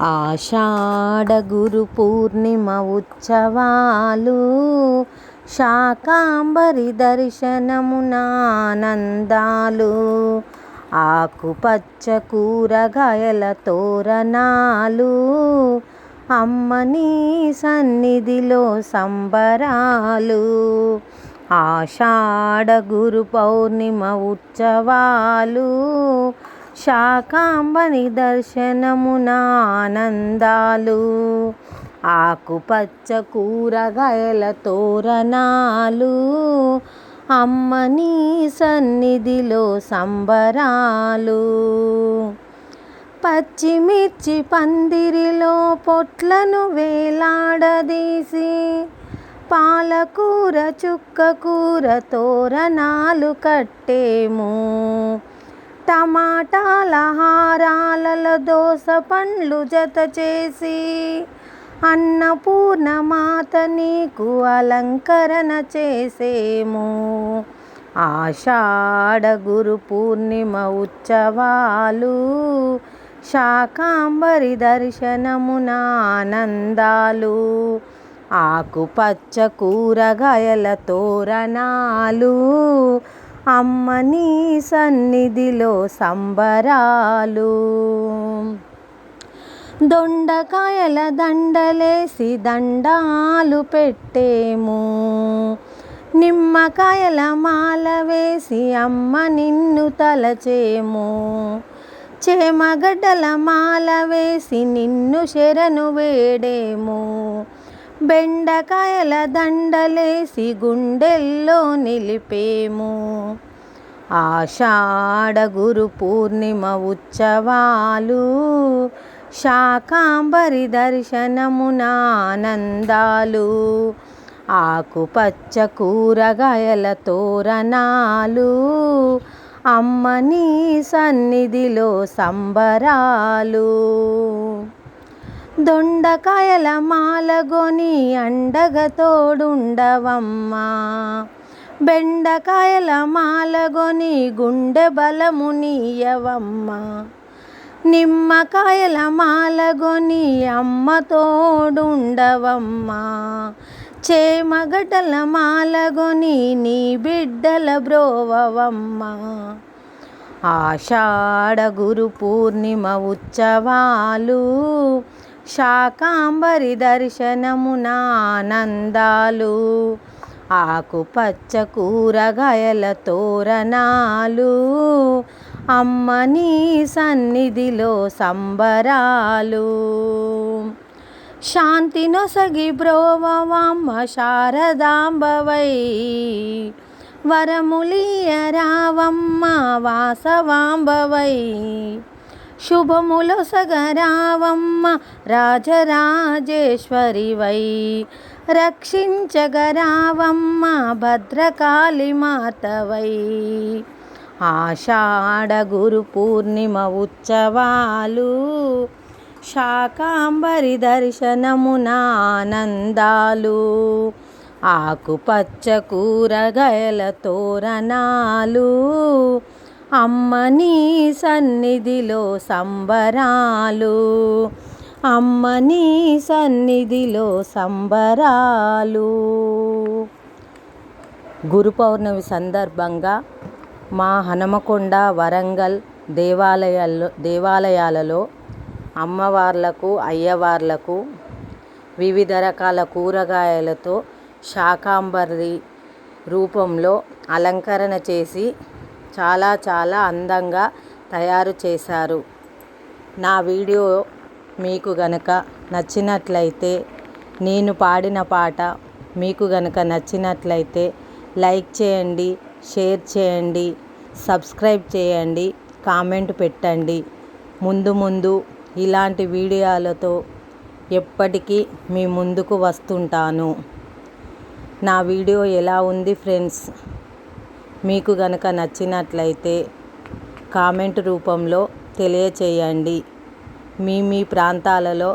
ఆషాఢ గురు పూర్ణిమ ఉత్సవాలు శాకాంబరి దర్శనమునానందాలు ఆకుపచ్చ కూరగాయల తోరణాలు అమ్మని సన్నిధిలో సంబరాలు ఆషాఢ గురు పౌర్ణిమ ఉత్సవాలు శాకాంబని దర్శనమున ఆనందాలు. ఆకుపచ్చ కూరగాయల తోరణాలు. అమ్మని సన్నిధిలో సంబరాలు. పచ్చిమిర్చి పందిరిలో పొట్లను వేలాడదీసి పాలకూర చుక్కకూర తోరణాలు కట్టేము. టమాటాల హారాలలో దోస పండ్లు జత చేసి అన్నపూర్ణ మాత నీకు అలంకరణ చేసేము. ఆషాఢ గురు పూర్ణిమ ఉత్సవాలు శాకాంబరి దర్శనమున ఆనందాలు ఆకుపచ్చ కూరగాయల తోరణాలు అమ్మని సన్నిధిలో సంబరాలు. దొండకాయల దండలేసి దండాలు పెట్టేము. నిమ్మకాయల మాల వేసి అమ్మ నిన్ను తలచేము. చేమగడ్డల మాల వేసి నిన్ను శరణు వేడేము. బెండకాయల దండలేసి గుండెల్లో నిలిపేము. ఆషాఢ గురు పూర్ణిమ ఉత్సవాలు శాకాంబరి దర్శనమున ఆనందాలు ఆకుపచ్చ కూరగాయల తోరణాలు అమ్మని సన్నిధిలో సంబరాలు. దొండకాయల మాలగొని అండగ తోడుండవమ్మా. బెండకాయల మాలగొని గుండె బలమునీయవమ్మా నిమ్మకాయల మాలగొని అమ్మ తోడుండవమ్మా. చేమగడ్డల మాలగొని నీ బిడ్డల బ్రోవవమ్మా. ఆషాఢ గురు పూర్ణిమ ఉత్సవాలు శాకాంబరి దర్శనమున ఆనందాలు ఆకుపచ్చ కూరగాయల తోరణాలు అమ్మని సన్నిధిలో సంబరాలు. శాంతి నొసగి బ్రోవమ్మ శారదాంబవై వరములియ రావమ్మ వాసవాంబవై శుభములొసగరావమ్మ రాజరాజేశ్వరివై రక్షించగరావమ్మ భద్రకాళి మాతవై ఆషాఢ గురు పూర్ణిమ ఉత్సవాలు శాకాంబరి దర్శనమునానందాలు ఆకుపచ్చ కూరగాయల తోరణాలు అమ్మని సన్నిధిలో సంబరాలు. అమ్మని సన్నిధిలో సంబరాలు. గురు పౌర్ణమి సందర్భంగా మా హనుమకొండ వరంగల్ దేవాలయాల్లో దేవాలయాలలో అమ్మవార్లకు అయ్యవార్లకు వివిధ రకాల కూరగాయలతో శాకాంబరి రూపంలో అలంకరణ చేసి చాలా చాలా అందంగా తయారు చేశారు. నా వీడియో మీకు గనక నచ్చినట్లయితే నేను పాడిన పాట మీకు గనక నచ్చినట్లయితే లైక్ చేయండి షేర్ చేయండి సబ్స్క్రైబ్ చేయండి కామెంట్ పెట్టండి. ముందు ముందు ఇలాంటి వీడియోలతో ఎప్పటికీ మీ ముందుకు వస్తుంటాను. నా వీడియో ఎలా ఉంది ఫ్రెండ్స్? మీకు గనక నచ్చినట్లయితే కామెంట్ రూపంలో తెలియచేయండి. మీ మీ ప్రాంతాలలో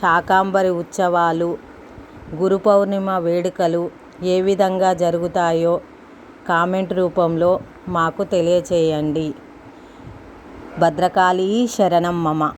శాకాంబరి ఉత్సవాలు గురు పౌర్ణిమ వేడుకలు ఏ విధంగా జరుగుతాయో కామెంట్ రూపంలో మాకు తెలియచేయండి. భద్రకాళీ శరణం మమ.